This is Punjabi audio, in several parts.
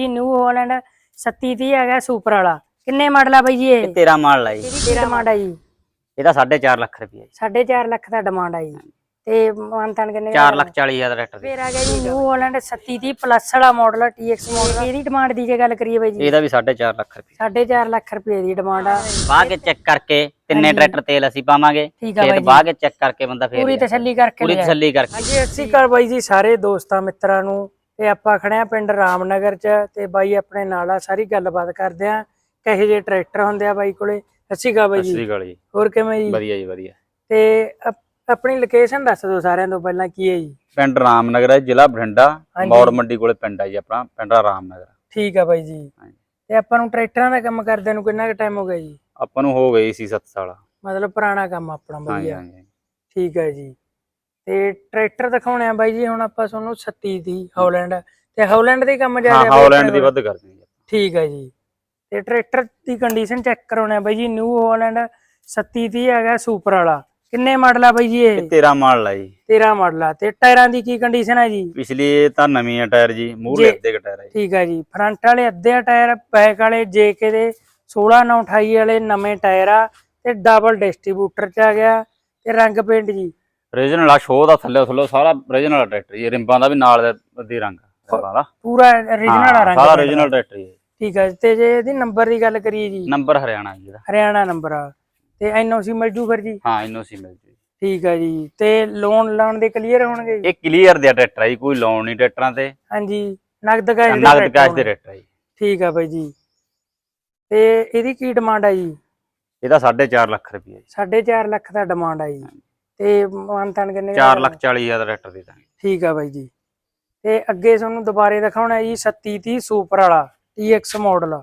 ਜੀ ਨਿਊ ਹਾਲੈਂਡ 3730 ਹੈਗਾ ਸੁਪਰ ਵਾਲਾ। ਕਿੰਨੇ ਮਾਡਲ ਆ ਬਾਈ ਜੀ ਇਹ? ਇਹ ਤੇਰਾ ਮਾਲ ਲਾਈ ਇਹਦੀ ਡਿਮਾਂਡ ਆ ਜੀ? ਇਹਦਾ 4.5 ਲੱਖ ਰੁਪਏ ਜੀ। 4.5 ਲੱਖ ਦਾ ਡਿਮਾਂਡ ਆ ਜੀ। ਤੇ ਮਾਨਤਾਨ ਕਿੰਨੇ 4 ਲੱਖ 40 ਹਜ਼ਾਰ ਦਾ ਟਰੈਕਟਰ ਦੀ ਫੇਰ ਆ ਗਿਆ ਜੀ ਨਿਊ ਹਾਲੈਂਡ 3730 ਪਲੱਸ ਵਾਲਾ ਮਾਡਲ TX ਮਾਡਲ ਇਹਦੀ ਡਿਮਾਂਡ ਦੀ ਜੇ ਗੱਲ ਕਰੀਏ ਬਾਈ ਜੀ? ਇਹਦਾ ਵੀ 4.5 ਲੱਖ ਰੁਪਏ 4.5 ਲੱਖ ਰੁਪਏ ਦੀ ਡਿਮਾਂਡ ਆ। ਬਾਹ ਕੇ ਚੈੱਕ ਕਰਕੇ ਤਿੰਨੇ ਟਰੈਕਟਰ ਤੇਲ ਅਸੀਂ ਪਾਵਾਂਗੇ। ਠੀਕ ਆ ਬਾਈ ਖੇਤ ਜੀ। ਬਾਹ ਕੇ ਚੈੱਕ ਕਰਕੇ ਬੰਦਾ ਫੇਰ ਪੂਰੀ ਤਸੱਲੀ ਕਰਕੇ ਪੂਰੀ ਲਿਆ। ਤਸੱਲੀ ਕਰਕੇ। ਹਾਂਜੀ ਅਸੀਂ ਕਰ ਬਾਈ ਜੀ ਸਾਰੇ ਦੋਸਤਾਂ ਮਿੱਤਰਾਂ ਨੂੰ। ਤੇ ਆਪਾਂ ਖੜੇ ਆ ਪਿੰਡ ਰਾਮਨਗਰ ਚ ਤੇ ਬਾਈ ਆਪਣੇ ਨਾਲ ਆ ਸਾਰੀ ਗੱਲਬਾਤ ਕਰਦੇ ਆ। ਕਹੇ ਜੇ ਟਰੈਕਟਰ ਹੁੰਦੇ ਆ ਬਾਈ ਕੋਲੇ? ਅਸੀਂ ਕਾ ਬਾਈ ਜੀ। ਹੋਰ ਕਿਵੇਂ ਜੀ? ਵਧੀਆ ਜੀ ਵਧੀਆ। ਤੇ ਆਪਣੀ ਲੋਕੇਸ਼ਨ ਦੱਸ ਦਿਓ ਸਾਰਿਆਂ ਤੋਂ ਪਹਿਲਾਂ ਕੀ ਹੈ ਜੀ? ਪਿੰਡ ਰਾਮਨਗਰ ਹੈ ਜ਼ਿਲ੍ਹਾ ਬਠਿੰਡਾ। ਮੌੜ ਮੰਡੀ ਕੋਲੇ ਪਿੰਡ ਹੈ ਜੀ ਆਪਣਾ ਪਿੰਡ ਰਾਮਨਗਰ। ਠੀਕ ਆ ਬਾਈ ਜੀ। ਤੇ ਆਪਾਂ ਨੂੰ ਟਰੈਕਟਰਾਂ ਦਾ ਕੰਮ ਕਰਦੇ ਨੂੰ ਕਿੰਨਾ ਕੁ ਟਾਈਮ ਹੋ ਗਿਆ ਜੀ? ਆਪਾਂ ਨੂੰ ਹੋ ਗਈ ਸੀ 7 ਸਾਲ। ਮਤਲਬ ਪੁਰਾਣਾ ਕੰਮ ਆਪਣਾ ਵਧੀਆ। ਠੀਕ ਹੈ ਜੀ। ਤੇ ਟਰੈਕਟਰ ਦਿਖਾਉਣੇ ਆ ਬਾਈ ਜੀ ਹੁਣ ਆਪਾਂ ਤੁਹਾਨੂੰ 37 ਦੀ ਹਾਲੈਂਡ ਤੇ ਹਾਲੈਂਡ ਦੇ ਕੰਮ ਹਾਂ ਜ਼ਿਆਦਾ ਬਾਈ ਹਾਲੈਂਡ ਦੀ। ਵੱਧ ਕਰਦੇ ਜੀ ਠੀਕ ਹੈ ਜੀ। ਤੇ ਟਰੈਕਟਰ ਦੀ ਕੰਡੀਸ਼ਨ ਚੈੱਕ ਕਰਾਉਣੇ ਆ ਬਾਈ ਜੀ ਨਿਊ ਹਾਲੈਂਡ 3730 ਹੈਗਾ ਸੁਪਰ ਵਾਲਾ। ਕਿੰਨੇ ਮਾਡਲ ਆ ਬਾਈ ਜੀ ਇਹ? ਇਹ ਤੇਰਾ ਮਾਲ ਲਾਈ 13 ਮਾਡਲ ਆ। ਤੇ ਟਾਇਰਾਂ ਦੀ ਕੀ ਕੰਡੀਸ਼ਨ ਹੈ ਜੀ? ਪਿਛਲੀ ਤਾਂ ਨਵੀਂ ਹੈ ਟਾਇਰ ਜੀ ਮੂਹਰੇ ਜੀ। ਅੱਧੇ ਟਾਇਰ ਜੀ। ਠੀਕ ਹੈ ਜੀ। ਫਰੰਟ ਵਾਲੇ ਅੱਧੇ ਆ ਟਾਇਰ ਬੈਕ ਵਾਲੇ ਜੇਕੇ ਦੇ 16 9 28 ਵਾਲੇ ਨਵੇਂ ਟਾਇਰ ਆ। ਤੇ ਡਬਲ ਡਿਸਟ੍ਰੀਬਿਊਟਰ ਚ ਆ ਗਿਆ। ਤੇ ਰੰਗ ਪੇਂਟ ਜੀ ਰੀਜਨਲ ਆ ਸ਼ੋਅ ਦਾ ਥੱਲੇ ਥੱਲੇ ਸਾਰਾ ਰੀਜਨਲ ਟਰੈਕਟਰ ਜੀ ਰਿੰਬਾਂ ਦਾ ਵੀ ਨਾਲ ਦਾ ਰੰਗ ਰਿੰਬਾਂ ਦਾ। ਪੂਰਾ origignal ਆ ਹਾਂ, ਰੰਗ ਸਾਰਾ paint ਦਾ। ਰੀਜਨਲ ਟਰੈਕਟਰ ਜੀ ਠੀਕ ਹੈ ਤੇ ਜੇ ਇਹਦੀ ਨੰਬਰ ਦੀ ਗੱਲ ਕਰੀਏ ਜੀ। ਨੰਬਰ ਹਰਿਆਣਾ ਜੀ ਇਹਦਾ। ਹਰਿਆਣਾ ਨੰਬਰ ਆ। ਤੇ ਐਨਓਸੀ ਮਿਲ ਜੂ ਫਿਰ ਜੀ? ਹਾਂ ਐਨਓਸੀ ਮਿਲ ਜੂ। ਠੀਕ ਹੈ ਜੀ ਤੇ ਲੋਨ ਲਾਉਣ ਦੇ ਕਲੀਅਰ ਹੋਣਗੇ ਜੀ? ਇਹ ਕਲੀਅਰ ਦੇ ਟਰੈਕਟਰ ਹੈ ਜੀ ਕੋਈ ਲੋਨ ਨਹੀਂ ਟਰੈਕਟਰਾਂ ਤੇ। ਹਾਂਜੀ ਨਗਦ ਕੈਸ਼ ਦੇ ਨਗਦ tractor ਕੈਸ਼ ਦੇ ਹੋਣਗੇ। ਟਰੈਕਟਰ ਹੈ ਜੀ। ਠੀਕ ਆ ਬਾਈ ਜੀ। ਤੇ ਇਹਦੀ ਕੀ ਡਿਮਾਂਡ ਆ ਜੀ? ਇਹਦਾ 4.5 ਲੱਖ ਰੁਪਏ ਜੀ। 4.5 ਲੱਖ ਦਾ ਡਿਮਾਂਡ ਆ ਜੀ। ਤੇ ਮਾਨਤਾਨ ਕਿੰਨੇ ਦਾ 4 ਲੱਖ 40 ਹਜ਼ਾਰ ਟਰੈਕਟਰ ਦੇ ਦਾਂਗੇ। ਠੀਕ ਆ ਬਾਈ ਜੀ। ਤੇ ਅੱਗੇ ਤੁਹਾਨੂੰ ਦੁਬਾਰੇ ਦਿਖਾਉਣਾ ਜੀ 3730 ਸੁਪਰ ਵਾਲਾ TX ਮਾਡਲ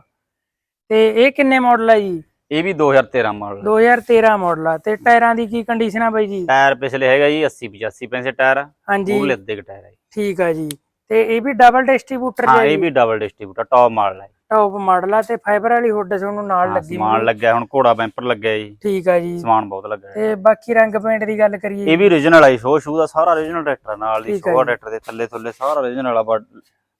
ਤੇ ਇਹ ਕਿੰਨੇ ਮਾਡਲ ਆ ਜੀ? ਇਹ ਵੀ 2013 ਮਾਡਲ 2013 ਮਾਡਲ ਆ। ਤੇ ਟਾਇਰਾਂ ਦੀ ਕੀ ਕੰਡੀਸ਼ਨ ਆ ਬਾਈ ਜੀ? ਟਾਇਰ ਪਿਛਲੇ ਹੈਗਾ ਜੀ 80 85 ਪੈਸੇ ਟਾਇਰ ਹਾਂਜੀ। ਮੂਹਰੇ ਅੱਧੇ ਕ ਟਾਇਰ ਜੀ। ਠੀਕ ਆ ਜੀ। ਤੇ ਇਹ ਵੀ ਡਬਲ ਡਿਸਟ੍ਰੀਬਿਊਟਰ ਹਾਂ ਹੈ ਇਹ ਵੀ ਡਬਲ ਡਿਸਟ੍ਰੀਬਿਊਟਰ ਟੌਪ ਮਾਡਲ ਹੈ ਟੌਪ ਮਾਡਲ ਆ ਤੇ ਫਾਈਬਰ ਵਾਲੀ ਹੁੱਡ ਤੁਹਾਨੂੰ ਨਾਲ ਲੱਗੀ ਸਮਾਨ। ਲੱਗਿਆ ਹੁਣ ਘੋੜਾ ਬੈਂਪਰ ਲੱਗਿਆ ਜੀ। ਠੀਕ ਆ ਜੀ। ਸਮਾਨ ਬਹੁਤ ਲੱਗਾ ਹੈ ਤੇ ਬਾਕੀ ਰੰਗ ਪੇਂਟ ਦੀ ਗੱਲ ਕਰੀਏ ਇਹ ਵੀ origignal ਹੈ ਸ਼ੋ ਸ਼ੂ ਦਾ ਸਾਰਾ origignal ਟਰੈਕਟਰ ਨਾਲ ਦੀ ਜੀ। ਟਰੈਕਟਰ ਦੇ ਥੱਲੇ ਥੱਲੇ ਸਾਰਾ origignal ਆ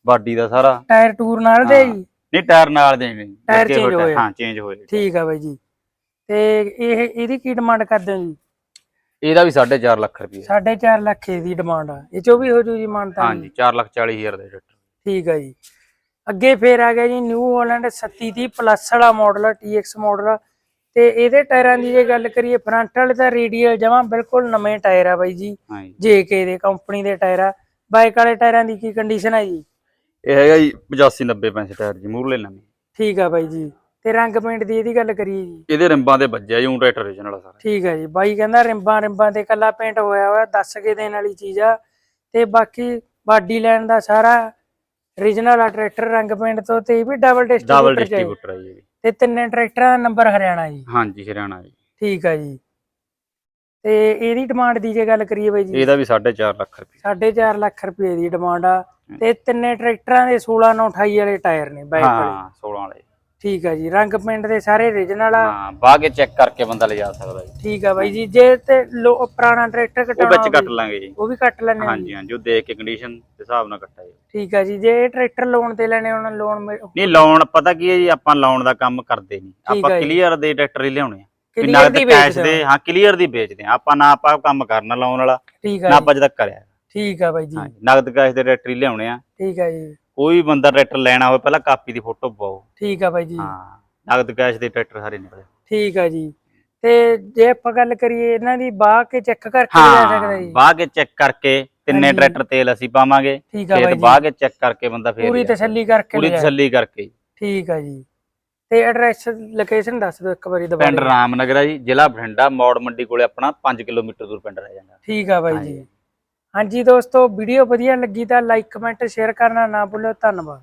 ਬਾਡੀ ਦਾ ਸਾਰਾ। ਟਾਇਰ ਟੂਰ ਨਾਲ ਦੇ ਜੀ? ਨਹੀਂ ਟਾਇਰ ਨਾਲ ਦੇ ਨਹੀਂ ਟਾਇਰ change ਹੋਏ। ਹਾਂ ਚੇਂਜ ਹੋਏ ਠੀਕ ਆ ਬਾਈ ਜੀ। ਤੇ ਇਹ ਇਹਦੀ ਕੀ ਡਿਮਾਂਡ ਕਰਦੇ ਹੋ ਜੀ? ਇਹਦਾ ਵੀ 4.5 ਲੱਖ ਰੁਪਏ 4.5 ਲੱਖ ਦੀ ਡਿਮਾਂਡ ਆ। ਇਹ ਚੋਂ ਵੀ ਹੋ ਜੂ ਜੀ ਮਾਨਤਾ ਹਾਂਜੀ 4 ਲੱਖ 40 ਹਜ਼ਾਰ ਦਾ ਟਰੈਕਟਰ ਠੀਕ ਆ ਜੀ। ਅੱਗੇ ਫੇਰ ਆ ਗਿਆ ਜੀ ਨਿਊ ਹਾਲੈਂਡ 3730 ਪਲੱਸ ਵਾਲਾ ਮਾਡਲ TX ਮਾਡਲ ਤੇ ਇਹਦੇ ਟਾਇਰਾਂ ਦੀ ਜੇ ਗੱਲ ਕਰੀਏ ਫਰੰਟ ਵਾਲੇ ਤਾਂ ਰੇਡੀਅਲ ਜਮਾ ਬਿਲਕੁਲ ਨਵੇਂ ਟਾਇਰ ਆ ਬਾਈ ਜੀ। JK ਦੇ ਕੰਪਨੀ ਦੇ ਟਾਇਰ ਆ। ਬਾਈਕ ਵਾਲੇ ਟਾਇਰਾਂ ਦੀ ਕੀ ਕੰਡੀਸ਼ਨ ਹੈ ਜੀ? ਇਹ ਹੈਗਾ ਜੀ 85 90 ਪੈਸੇ ਟਾਇਰ ਜੀ ਮੂਰਲੇ ਨਵੇਂ। ਠੀਕ ਆ ਬਾਈ ਜੀ। ਤੇ ਰੰਗ ਪੇਂਟ ਦੀ ਇਹਦੀ ਗੱਲ ਕਰੀਏ ਜੀ। ਇਹਦੇ ਰਿੰਬਾਂ ਤੇ ਵੱਜਿਆ ਜੀ ਉਹ ਟਰੈਕਟਰ ਆ ਸਾਰਾ। ਠੀਕ ਹੈ ਜੀ ਬਾਈ ਕਹਿੰਦਾ ਰਿੰਬਾਂ ਰਿੰਬਾਂ ਤੇ ਕੱਲਾ ਪੇਂਟ ਹੋਇਆ ਹੋਇਆ ਦੱਸ ਕੇ ਦੇਣ ਵਾਲੀ ਚੀਜ਼ ਆ। ਤੇ ਬਾਕੀ ਬਾਡੀ ਲਾਈਨ ਦਾ ਸਾਰਾ origignal ਆ ਟਰੈਕਟਰ ਰੰਗ ਪੇਂਟ ਤੋਂ ਤੇ ਇਹ ਵੀ ਡਬਲ ਡਬਲ ਡਿਸਟ੍ਰੀਬਿਊਟਰ ਹੈ। ਡਿਸਟ੍ਰੀਬਿਊਟਰ ਹੈ ਜੀ ਇਹ ਵੀ। ਤੇ ਤਿੰਨੇ ਟਰੈਕਟਰਾਂ ਦਾ ਨੰਬਰ ਹਰਿਆਣਾ ਜੀ। ਹਾਂਜੀ ਹਰਿਆਣਾ ਜੀ। ਠੀਕ ਆ ਜੀ। ਤੇ ਇਹਦੀ ਡਿਮਾਂਡ ਦੀ ਜੇ ਗੱਲ ਕਰੀਏ ਬਾਈ ਜੀ। ਇਹਦਾ ਵੀ 4.5 ਲੱਖ ਰੁਪਏ। 4.5 ਲੱਖ ਰੁਪਏ ਦੀ ਡਿਮਾਂਡ ਆ। ਤੇ ਤਿੰਨੇ ਟਰੈਕਟਰਾਂ ਦੇ 16 9 28 ਵਾਲੇ ਟਾਇਰ ਨੇ ਬਾਈਕ ਵਾਲੇ। ਹਾਂ 16 ਵਾਲੇ। ਠੀਕ ਆ ਜੀ ਰੰਗ ਪੇਂਟ ਦੇ ਸਾਰੇ origignal ਆ। ਹਾਂ ਬਾਹ ਕੇ ਚੈੱਕ ਕਰਕੇ ਬੰਦਾ ਲਿਜਾ ਸਕਦਾ ਜੀ। ਠੀਕ ਆ ਬਾਈ ਜੀ ਜੇ ਤੇ ਲੋ- ਪੁਰਾਣਾ ਟਰੈਕਟਰ ਉਹ ਕਟਾਉਣਾ ਵਿੱਚ ਕੱਟ ਹੋਵੇ, ਲਾਂਗੇ ਜੀ। ਉਹ ਵੀ ਕੱਟ ਲੈਣੇ ਹਾਂਜੀ ਹਾਂਜੀ ਉਹ ਦੇਖ ਕੇ ਕੰਡੀਸ਼ਨ ਦੇ ਹਿਸਾਬ ਨਾਲ ਕੱਟਾ ਜੀ। ਠੀਕ ਆ ਜੀ ਜੇ ਇਹ ਟਰੈਕਟਰ ਲੋਨ ਤੇ ਲੈਣੇ ਉਹਨਾਂ ਲੋਨ ਨਹੀਂ ਲਾਉਣ ਪਤਾ ਕੀ ਹੈ ਜੀ ਆਪਾਂ ਲਾਉਣ ਦਾ ਕੰਮ ਕਰਦੇ ਨਹੀਂ। ਆਪਾਂ ਜੀ। ਕਲੀਅਰ ਦੇ ਟਰੈਕਟਰ ਹੀ ਲਿਆਉਣੇ ਆ। ਵੀ ਨਗਦ ਦੀ ਕੈਸ਼ ਵੇਚਦੇ ਦੇ ਹਾਂ ਕਲੀਅਰ ਦੀ ਵੇਚਦੇ ਆ। ਆਪਾਂ ਨਾ ਆਪਾਂ ਕੰਮ ਕਰਨਾ ਲਾਉਣ ਵਾਲਾ ਠੀਕ ਨਾ ਆ ਜੀ। ਆਪਾਂ ਜਦ ਕਰਿਆ। ਠੀਕ ਆ ਬਾਈ ਜੀ। ਹਾਂਜੀ ਨਗਦ ਕੈਸ਼ ਦੇ ਟਰੈਕਟਰ ਹੀ ਲਿਆਉਣੇ ਆ। ਠੀਕ ਆ ਜੀ। ਕੋਈ ਬੰਦਾ ਟਰੈਕਟਰ ਲੈਣਾ ਹੋਵੇ ਪਹਿਲਾਂ ਕਾਪੀ ਦੀ ਫੋਟੋ ਪਾਓ। ਠੀਕ ਆ ਬਾਈ ਜੀ। ਹਾਂ ਨਗਦ ਕੈਸ਼ ਦੇ ਟਰੈਕਟਰ ਸਾਰੇ ਨਿਕਲੇ। ਠੀਕ ਆ ਜੀ। ਤੇ ਜੇ ਆਪਾਂ ਗੱਲ ਕਰੀਏ ਇਹਨਾਂ ਦੀ ਬਾਹ ਕੇ ਚੈੱਕ ਕਰਕੇ ਲੈ ਸਕਦਾ ਜੀ। ਬਾਹ ਕੇ ਚੈੱਕ ਕਰਕੇ ਤਿੰਨੇ। ਟਰੈਕਟਰ ਤੇਲ ਅਸੀਂ ਪਾਵਾਂਗੇ। ਖੇਤ ਬਾਹ ਕੇ ਚੈੱਕ ਕਰਕੇ ਬੰਦਾ ਫੇਰ ਪੂਰੀ। ਤਸੱਲੀ ਕਰਕੇ ਪੂਰੀ। ਤਸੱਲੀ ਕਰਕੇ। ਠੀਕ ਆ ਜੀ। ਤੇ ਐਡਰੈਸ ਲੋਕੇਸ਼ਨ ਦੱਸ ਦਿਓ ਇੱਕ ਵਾਰੀ ਪਿੰਡ ਦੁਬਾਰਾ ਰਾਮਨਗਰ ਆ ਜੀ ਜ਼ਿਲ੍ਹਾ ਬਠਿੰਡਾ ਮੌੜ ਮੰਡੀ ਕੋਲੇ ਆਪਣਾ 5 ਕਿਲੋਮੀਟਰ ਦੂਰ ਪਿੰਡ ਰਹਿ ਜਾਂਦਾ। ਠੀਕ ਆ ਬਾਈ। ਜੀ। ਹਾਂਜੀ ਦੋਸਤੋ ਵੀਡੀਓ ਵਧੀਆ ਲੱਗੀ ਤਾਂ ਲਾਈਕ ਕਮੈਂਟ ਸ਼ੇਅਰ ਕਰਨਾ ਨਾ ਭੁੱਲਿਓ ਧੰਨਵਾਦ।